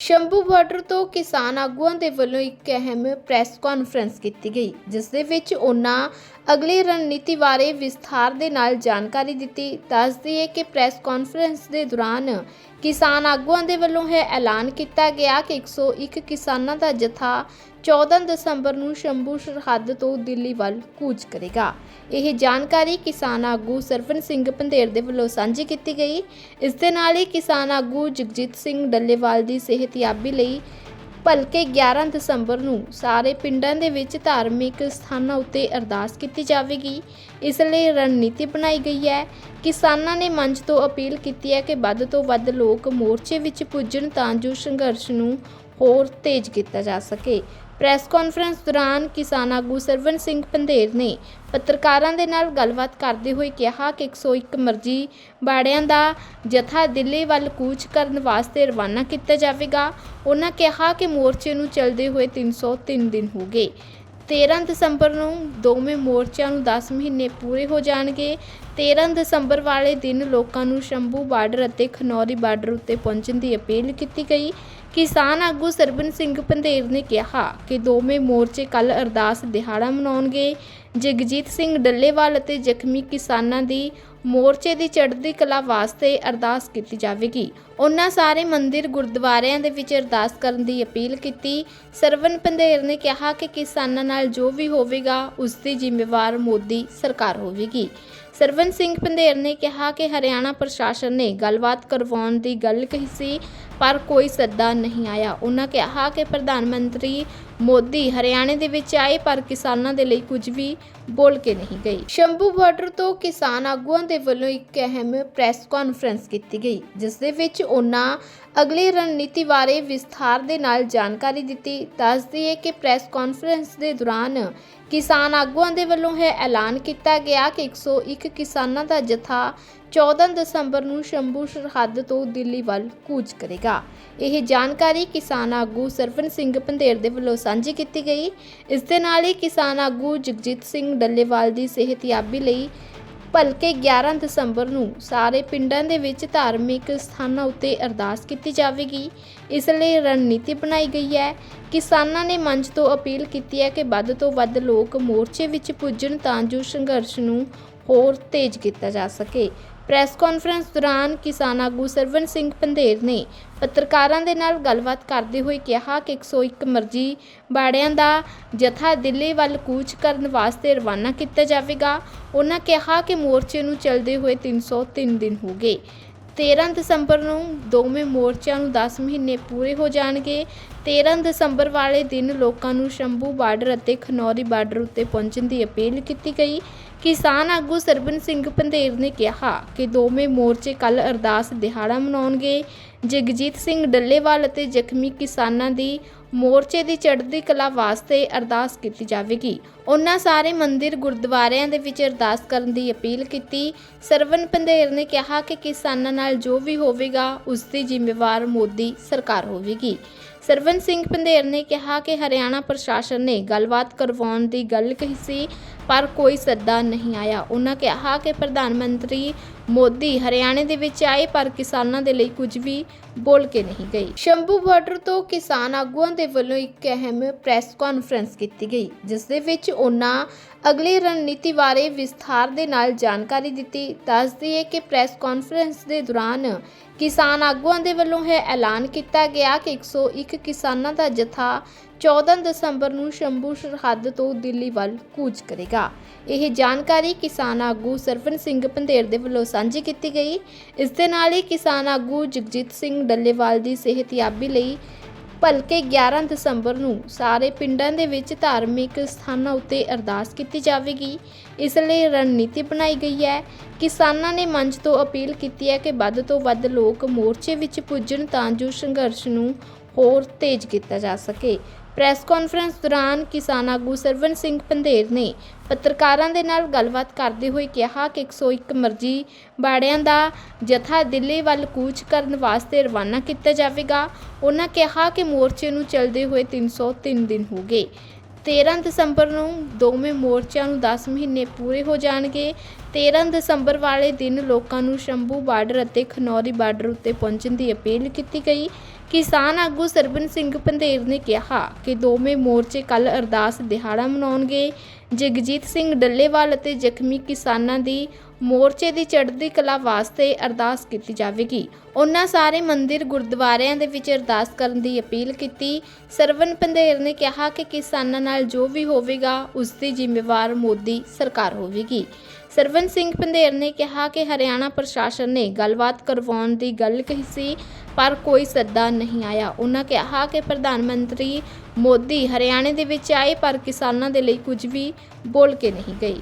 Shambhu border ਤੋਂ ਕਿਸਾਨ ਆਗੂਆਂ ਦੇ ਵੱਲੋਂ ਇੱਕ ਅਹਿਮ ਪ੍ਰੈਸ ਕਾਨਫਰੰਸ ਕੀਤੀ ਗਈ, ਜਿਸ ਦੇ ਵਿੱਚ ਉਹਨਾਂ ਅਗਲੀ ਰਣਨੀਤੀ ਬਾਰੇ ਵਿਸਥਾਰ ਦੇ ਨਾਲ ਜਾਣਕਾਰੀ ਦਿੱਤੀ। ਦੱਸਦੀ ਹੈ ਕਿ ਪ੍ਰੈਸ ਕਾਨਫਰੰਸ ਦੇ ਦੌਰਾਨ ਕਿਸਾਨ ਆਗੂਆਂ ਦੇ ਵੱਲੋਂ ਇਹ ਐਲਾਨ ਕੀਤਾ ਗਿਆ ਕਿ 101 ਕਿਸਾਨਾਂ ਦਾ ਜਥਾ 14 ਦਸੰਬਰ ਨੂੰ ਸ਼ੰਭੂ ਸਰਹੱਦ ਤੋਂ ਦਿੱਲੀ ਵੱਲ ਕੂਚ ਕਰੇਗਾ। ਇਹ ਜਾਣਕਾਰੀ ਕਿਸਾਨ ਆਗੂ ਸਰਵਨ ਸਿੰਘ ਪੰਧੇਰ ਦੇ ਵੱਲੋਂ ਸਾਂਝੀ ਕੀਤੀ ਗਈ। ਇਸ ਦੇ ਨਾਲ ਹੀ ਕਿਸਾਨ ਆਗੂ ਜਗਜੀਤ ਸਿੰਘ ਡੱਲੇਵਾਲ ਦੀ ਸਿਹਤਯਾਬੀ ਲਈ ਭਲਕੇ 11 ਦਸੰਬਰ ਨੂੰ ਸਾਰੇ ਪਿੰਡਾਂ ਦੇ ਵਿੱਚ ਧਾਰਮਿਕ ਸਥਾਨਾਂ ਉੱਤੇ ਅਰਦਾਸ ਕੀਤੀ ਜਾਵੇਗੀ। ਇਸ ਲਈ ਰਣਨੀਤੀ ਬਣਾਈ ਗਈ ਹੈ। ਕਿਸਾਨਾਂ ਨੇ ਮੰਚ ਤੋਂ ਅਪੀਲ ਕੀਤੀ ਹੈ ਕਿ ਵੱਧ ਤੋਂ ਵੱਧ ਲੋਕ ਮੋਰਚੇ ਵਿੱਚ ਪੁੱਜਣ ਤਾਂ ਜੋ ਸੰਘਰਸ਼ ਨੂੰ ਹੋਰ ਤੇਜ਼ ਕੀਤਾ ਜਾ ਸਕੇ। ਪ੍ਰੈਸ ਕਾਨਫਰੰਸ ਦੌਰਾਨ ਕਿਸਾਨ ਆਗੂ ਸਰਵਨ ਸਿੰਘ ਪੰਧੇਰ ਨੇ ਪੱਤਰਕਾਰਾਂ ਦੇ ਨਾਲ ਗੱਲਬਾਤ ਕਰਦੇ ਹੋਏ ਕਿਹਾ ਕਿ 101 ਮਰਜ਼ੀ ਬਾੜਿਆਂ ਦਾ ਜਥਾ ਦਿੱਲੀ ਵੱਲ ਕੂਚ ਕਰਨ ਵਾਸਤੇ ਰਵਾਨਾ ਕੀਤਾ ਜਾਵੇਗਾ। ਉਹਨਾਂ ਕਿਹਾ ਕਿ ਮੋਰਚੇ ਨੂੰ ਚੱਲਦੇ ਹੋਏ 303 ਦਿਨ ਹੋ ਗਏ। 13 ਦਸੰਬਰ ਨੂੰ ਦੋਵੇਂ ਮੋਰਚਿਆਂ ਨੂੰ 10 ਮਹੀਨੇ ਪੂਰੇ ਹੋ ਜਾਣਗੇ। 13 ਦਸੰਬਰ ਵਾਲੇ ਦਿਨ ਲੋਕਾਂ ਨੂੰ ਸ਼ੰਭੂ ਬਾਰਡਰ ਅਤੇ ਖਨੌਰੀ ਬਾਰਡਰ ਉੱਤੇ ਪਹੁੰਚਣ ਦੀ ਅਪੀਲ ਕੀਤੀ ਗਈ। ਕਿਸਾਨ ਆਗੂ ਸਰਬਨ ਸਿੰਘ ਪੰਧੇਰ ਨੇ ਕਿਹਾ ਕਿ ਦੋਵੇਂ ਮੋਰਚੇ ਕੱਲ ਅਰਦਾਸ ਦਿਹਾੜਾ ਮਨਾਉਣਗੇ। ਜਗਜੀਤ ਸਿੰਘ ਡੱਲੇਵਾਲ ਅਤੇ ਜ਼ਖਮੀ ਕਿਸਾਨਾਂ ਦੀ ਮੋਰਚੇ ਦੀ ਚੜ੍ਹਦੀ ਕਲਾ ਵਾਸਤੇ ਅਰਦਾਸ ਕੀਤੀ ਜਾਵੇਗੀ। ਉਹਨਾਂ ਸਾਰੇ ਮੰਦਿਰ ਗੁਰਦੁਆਰਿਆਂ ਦੇ ਵਿੱਚ ਅਰਦਾਸ ਕਰਨ ਦੀ ਅਪੀਲ ਕੀਤੀ। ਸਰਵਨ ਪੰਧੇਰ ਨੇ ਕਿਹਾ ਕਿ ਕਿਸਾਨਾਂ ਨਾਲ ਜੋ ਵੀ ਹੋਵੇਗਾ, ਉਸ ਦੀ ਜ਼ਿੰਮੇਵਾਰ ਮੋਦੀ ਸਰਕਾਰ ਹੋਵੇਗੀ। ਸਰਵਨ ਸਿੰਘ ਪੰਧੇਰ ਨੇ ਕਿਹਾ ਕਿ ਹਰਿਆਣਾ ਪ੍ਰਸ਼ਾਸਨ ਨੇ ਗੱਲਬਾਤ ਕਰਵਾਉਣ ਦੀ ਗੱਲ ਕਹੀ ਸੀ। ਪਰ ਕੋਈ ਸੱਦਾ ਨਹੀਂ ਆਇਆ। ਉਹਨਾਂ ਕਿਹਾ ਕਿ ਪ੍ਰਧਾਨ ਮੰਤਰੀ ਮੋਦੀ ਹਰਿਆਣੇ ਦੇ ਵਿੱਚ ਆਏ ਪਰ ਕਿਸਾਨਾਂ ਦੇ ਲਈ ਕੁਝ ਵੀ ਬੋਲ ਕੇ ਨਹੀਂ ਗਏ। ਸ਼ੰਭੂ ਬਾਰਡਰ ਤੋਂ ਕਿਸਾਨ ਆਗੂਆਂ ਦੇ ਵੱਲੋਂ ਇੱਕ ਅਹਿਮ ਪ੍ਰੈਸ ਕਾਨਫਰੰਸ ਕੀਤੀ ਗਈ, ਜਿਸ ਦੇ ਵਿੱਚ ਉਹਨਾਂ ਅਗਲੀ ਰਣਨੀਤੀ ਬਾਰੇ ਵਿਸਥਾਰ ਦੇ ਨਾਲ ਜਾਣਕਾਰੀ ਦਿੱਤੀ। ਦੱਸਦੀ ਹੈ ਕਿ ਪ੍ਰੈਸ ਕਾਨਫਰੰਸ ਦੇ ਦੌਰਾਨ ਕਿਸਾਨ ਆਗੂਆਂ ਦੇ ਵੱਲੋਂ ਇਹ ਐਲਾਨ ਕੀਤਾ ਗਿਆ ਕਿ 101 ਕਿਸਾਨਾਂ ਦਾ ਜਥਾ 14 ਦਸੰਬਰ ਨੂੰ ਸ਼ੰਭੂ ਸਰਹੱਦ ਤੋਂ ਦਿੱਲੀ ਵੱਲ ਕੂਚ ਕਰੇਗਾ। ਇਹ ਜਾਣਕਾਰੀ ਕਿਸਾਨ ਆਗੂ ਸਰਵਨ ਸਿੰਘ ਪੰਧੇਰ ਦੇ ਵੱਲੋਂ ਸਾਂਝੀ ਕੀਤੀ ਗਈ। ਇਸ ਦੇ ਨਾਲ ਹੀ ਕਿਸਾਨ ਆਗੂ ਜਗਜੀਤ ਸਿੰਘ ਡੱਲੇਵਾਲ ਦੀ ਸਿਹਤਯਾਬੀ ਲਈ ਭਲਕੇ 11 ਦਸੰਬਰ ਨੂੰ ਸਾਰੇ ਪਿੰਡਾਂ ਦੇ ਵਿੱਚ ਧਾਰਮਿਕ ਸਥਾਨਾਂ ਉੱਤੇ ਅਰਦਾਸ ਕੀਤੀ ਜਾਵੇਗੀ। ਇਸ ਲਈ ਰਣਨੀਤੀ ਬਣਾਈ ਗਈ ਹੈ। ਕਿਸਾਨਾਂ ਨੇ ਮੰਚ ਤੋਂ ਅਪੀਲ ਕੀਤੀ ਹੈ ਕਿ ਵੱਧ ਤੋਂ ਵੱਧ ਲੋਕ ਮੋਰਚੇ ਵਿੱਚ ਪੁੱਜਣ ਤਾਂ ਜੋ ਸੰਘਰਸ਼ ਨੂੰ ਹੋਰ ਤੇਜ਼ ਕੀਤਾ ਜਾ ਸਕੇ। ਪ੍ਰੈਸ ਕਾਨਫਰੰਸ ਦੌਰਾਨ ਕਿਸਾਨ ਆਗੂ ਸਰਵਨ ਸਿੰਘ ਪੰਧੇਰ ਨੇ ਪੱਤਰਕਾਰਾਂ ਦੇ ਨਾਲ ਗੱਲਬਾਤ ਕਰਦੇ ਹੋਏ ਕਿਹਾ ਕਿ 101 ਮਰਜ਼ੀ ਬਾੜਿਆਂ ਦਾ ਜਥਾ ਦਿੱਲੀ ਵੱਲ ਕੂਚ ਕਰਨ ਵਾਸਤੇ ਰਵਾਨਾ ਕੀਤਾ ਜਾਵੇਗਾ। ਉਹਨਾਂ ਕਿਹਾ ਕਿ ਮੋਰਚੇ ਨੂੰ ਚੱਲਦੇ ਹੋਏ 303 ਦਿਨ ਹੋ ਗਏ। 13 ਦਸੰਬਰ ਨੂੰ ਦੋਵੇਂ ਮੋਰਚਿਆਂ ਨੂੰ 10 ਮਹੀਨੇ ਪੂਰੇ ਹੋ ਜਾਣਗੇ। 13 ਦਸੰਬਰ ਵਾਲੇ ਦਿਨ ਲੋਕਾਂ ਨੂੰ ਸ਼ੰਭੂ ਬਾਰਡਰ ਅਤੇ ਖਨੌਰੀ ਬਾਰਡਰ ਉੱਤੇ ਪਹੁੰਚਣ ਦੀ ਅਪੀਲ ਕੀਤੀ ਗਈ। ਕਿਸਾਨ ਆਗੂ ਸਰਬਨ ਸਿੰਘ ਪੰਧੇਰ ਨੇ ਕਿਹਾ ਕਿ ਦੋਵੇਂ ਮੋਰਚੇ ਕੱਲ ਅਰਦਾਸ ਦਿਹਾੜਾ ਮਨਾਉਣਗੇ। ਜਗਜੀਤ ਸਿੰਘ ਡੱਲੇਵਾਲ ਅਤੇ ਜ਼ਖਮੀ ਕਿਸਾਨਾਂ ਦੀ ਮੋਰਚੇ ਦੀ ਚੜ੍ਹਦੀ ਕਲਾ ਵਾਸਤੇ ਅਰਦਾਸ ਕੀਤੀ ਜਾਵੇਗੀ। ਉਹਨਾਂ ਸਾਰੇ ਮੰਦਿਰ ਗੁਰਦੁਆਰਿਆਂ ਦੇ ਵਿੱਚ ਅਰਦਾਸ ਕਰਨ ਦੀ ਅਪੀਲ ਕੀਤੀ। ਸਰਵਨ ਪੰਧੇਰ ਨੇ ਕਿਹਾ ਕਿ ਕਿਸਾਨਾਂ ਨਾਲ ਜੋ ਵੀ ਹੋਵੇਗਾ, ਉਸ ਦੀ ਜ਼ਿੰਮੇਵਾਰ ਮੋਦੀ ਸਰਕਾਰ ਹੋਵੇਗੀ। ਸਰਵਨ ਸਿੰਘ ਪੰਧੇਰ ਨੇ ਕਿਹਾ ਕਿ ਹਰਿਆਣਾ ਪ੍ਰਸ਼ਾਸਨ ਨੇ ਗੱਲਬਾਤ ਕਰਵਾਉਣ ਦੀ ਗੱਲ ਕਹੀ ਸੀ। ਪਰ ਕੋਈ ਸੱਦਾ ਨਹੀਂ ਆਇਆ। ਉਹਨਾਂ ਕਿਹਾ ਕਿ ਪ੍ਰਧਾਨ ਮੰਤਰੀ ਮੋਦੀ ਹਰਿਆਣੇ ਦੇ ਵਿੱਚ ਆਏ, ਪਰ ਕਿਸਾਨਾਂ ਦੇ ਲਈ ਕੁਝ ਵੀ ਬੋਲ ਕੇ ਨਹੀਂ ਗਈ ਸ਼ੰਭੂ ਬਾਰਡਰ ਤੋਂ ਕਿਸਾਨ ਆਗੂਆਂ ਦੇ ਵੱਲੋਂ ਇੱਕ ਅਹਿਮ ਪ੍ਰੈਸ ਕਾਨਫਰੰਸ ਕੀਤੀ ਗਈ, ਜਿਸ ਦੇ ਵਿੱਚ ਉਹਨਾਂ ਅਗਲੀ ਰਣਨੀਤੀ ਬਾਰੇ ਵਿਸਥਾਰ ਦੇ ਨਾਲ ਜਾਣਕਾਰੀ ਦਿੱਤੀ। ਦੱਸਦੀ ਹੈ ਕਿ ਪ੍ਰੈਸ ਕਾਨਫਰੰਸ ਦੇ ਦੌਰਾਨ ਕਿਸਾਨ ਆਗੂਆਂ ਦੇ ਵੱਲੋਂ ਇਹ ਐਲਾਨ ਕੀਤਾ ਗਿਆ ਕਿ 101 ਕਿਸਾਨਾਂ ਦਾ ਜਥਾ 14 ਦਸੰਬਰ ਨੂੰ ਸ਼ੰਭੂ ਸਰਹੱਦ ਤੋਂ ਦਿੱਲੀ ਵੱਲ ਕੂਚ ਕਰੇਗਾ। ਇਹ ਜਾਣਕਾਰੀ ਕਿਸਾਨ ਆਗੂ ਸਰਵਨ ਸਿੰਘ ਪੰਧੇਰ ਦੇ ਵੱਲੋਂ ਸਾਂਝੀ ਕੀਤੀ ਗਈ। ਇਸ ਦੇ ਨਾਲ ਹੀ ਕਿਸਾਨ ਆਗੂ ਜਗਜੀਤ ਸਿੰਘ ਡੱਲੇਵਾਲ ਦੀ ਸਿਹਤਯਾਬੀ ਲਈ ਭਲਕੇ 11 ਦਸੰਬਰ ਨੂੰ ਸਾਰੇ ਪਿੰਡਾਂ ਦੇ ਵਿੱਚ ਧਾਰਮਿਕ ਸਥਾਨਾਂ ਉੱਤੇ ਅਰਦਾਸ ਕੀਤੀ ਜਾਵੇਗੀ। ਇਸ ਲਈ ਰਣਨੀਤੀ ਬਣਾਈ ਗਈ ਹੈ। ਕਿਸਾਨਾਂ ਨੇ ਮੰਚ ਤੋਂ ਅਪੀਲ ਕੀਤੀ ਹੈ ਕਿ ਵੱਧ ਤੋਂ ਵੱਧ ਲੋਕ ਮੋਰਚੇ ਵਿੱਚ ਪੁੱਜਣ ਤਾਂ ਜੋ ਸੰਘਰਸ਼ ਨੂੰ ਹੋਰ ਤੇਜ਼ ਕੀਤਾ ਜਾ ਸਕੇ। ਪ੍ਰੈਸ ਕਾਨਫਰੰਸ ਦੌਰਾਨ ਕਿਸਾਨ ਆਗੂ ਸਰਵਨ ਸਿੰਘ ਪੰਧੇਰ ਨੇ ਪੱਤਰਕਾਰਾਂ ਦੇ ਨਾਲ ਗੱਲਬਾਤ ਕਰਦੇ ਹੋਏ ਕਿਹਾ ਕਿ 101 ਮਰਜ਼ੀ ਬਾੜਿਆਂ ਦਾ ਜਥਾ ਦਿੱਲੀ ਵੱਲ ਕੂਚ ਕਰਨ ਵਾਸਤੇ ਰਵਾਨਾ ਕੀਤਾ ਜਾਵੇਗਾ। ਉਹਨਾਂ ਕਿਹਾ ਕਿ ਮੋਰਚੇ ਨੂੰ ਚੱਲਦੇ ਹੋਏ 303 ਦਿਨ ਹੋ ਗਏ। 13 ਦਸੰਬਰ ਨੂੰ ਦੋਵੇਂ ਮੋਰਚਿਆਂ ਨੂੰ 10 ਮਹੀਨੇ ਪੂਰੇ ਹੋ ਜਾਣਗੇ। 13 ਦਸੰਬਰ ਵਾਲੇ ਦਿਨ ਲੋਕਾਂ ਨੂੰ ਸ਼ੰਭੂ ਬਾਰਡਰ ਅਤੇ ਖਨੌਰੀ ਬਾਰਡਰ ਉੱਤੇ ਪਹੁੰਚਣ ਦੀ ਅਪੀਲ ਕੀਤੀ ਗਈ। ਕਿਸਾਨ ਆਗੂ ਸਰਬਨ ਸਿੰਘ ਪੰਧੇਰ ਨੇ ਕਿਹਾ ਕਿ ਦੋਵੇਂ ਮੋਰਚੇ ਕੱਲ ਅਰਦਾਸ ਦਿਹਾੜਾ ਮਨਾਉਣਗੇ। ਜਗਜੀਤ ਸਿੰਘ ਡੱਲੇਵਾਲ ਅਤੇ ਜ਼ਖਮੀ ਕਿਸਾਨਾਂ ਦੀ ਮੋਰਚੇ ਦੀ ਚੜ੍ਹਦੀ ਕਲਾ ਵਾਸਤੇ ਅਰਦਾਸ ਕੀਤੀ ਜਾਵੇਗੀ। ਉਹਨਾਂ ਸਾਰੇ ਮੰਦਿਰ ਗੁਰਦੁਆਰਿਆਂ ਦੇ ਵਿੱਚ ਅਰਦਾਸ ਕਰਨ ਦੀ ਅਪੀਲ ਕੀਤੀ। ਸਰਵਨ ਪੰਧੇਰ ਨੇ ਕਿਹਾ ਕਿ ਕਿਸਾਨਾਂ ਨਾਲ ਜੋ ਵੀ ਹੋਵੇਗਾ, ਉਸ ਦੀ ਜ਼ਿੰਮੇਵਾਰ ਮੋਦੀ ਸਰਕਾਰ ਹੋਵੇਗੀ। ਸਰਵਨ ਸਿੰਘ ਪੰਧੇਰ ਨੇ ਕਿਹਾ ਕਿ ਹਰਿਆਣਾ ਪ੍ਰਸ਼ਾਸਨ ਨੇ ਗੱਲਬਾਤ ਕਰਵਾਉਣ ਦੀ ਗੱਲ ਕਹੀ ਸੀ, ਪਰ ਕੋਈ ਸੱਦਾ ਨਹੀਂ ਆਇਆ। ਉਹਨਾਂ ਕਿਹਾ ਕਿ ਪ੍ਰਧਾਨ ਮੰਤਰੀ ਮੋਦੀ ਹਰਿਆਣੇ ਦੇ ਵਿੱਚ ਆਏ, ਪਰ ਕਿਸਾਨਾਂ ਦੇ ਲਈ ਕੁਝ ਵੀ ਬੋਲ ਕੇ ਨਹੀਂ ਗਏ।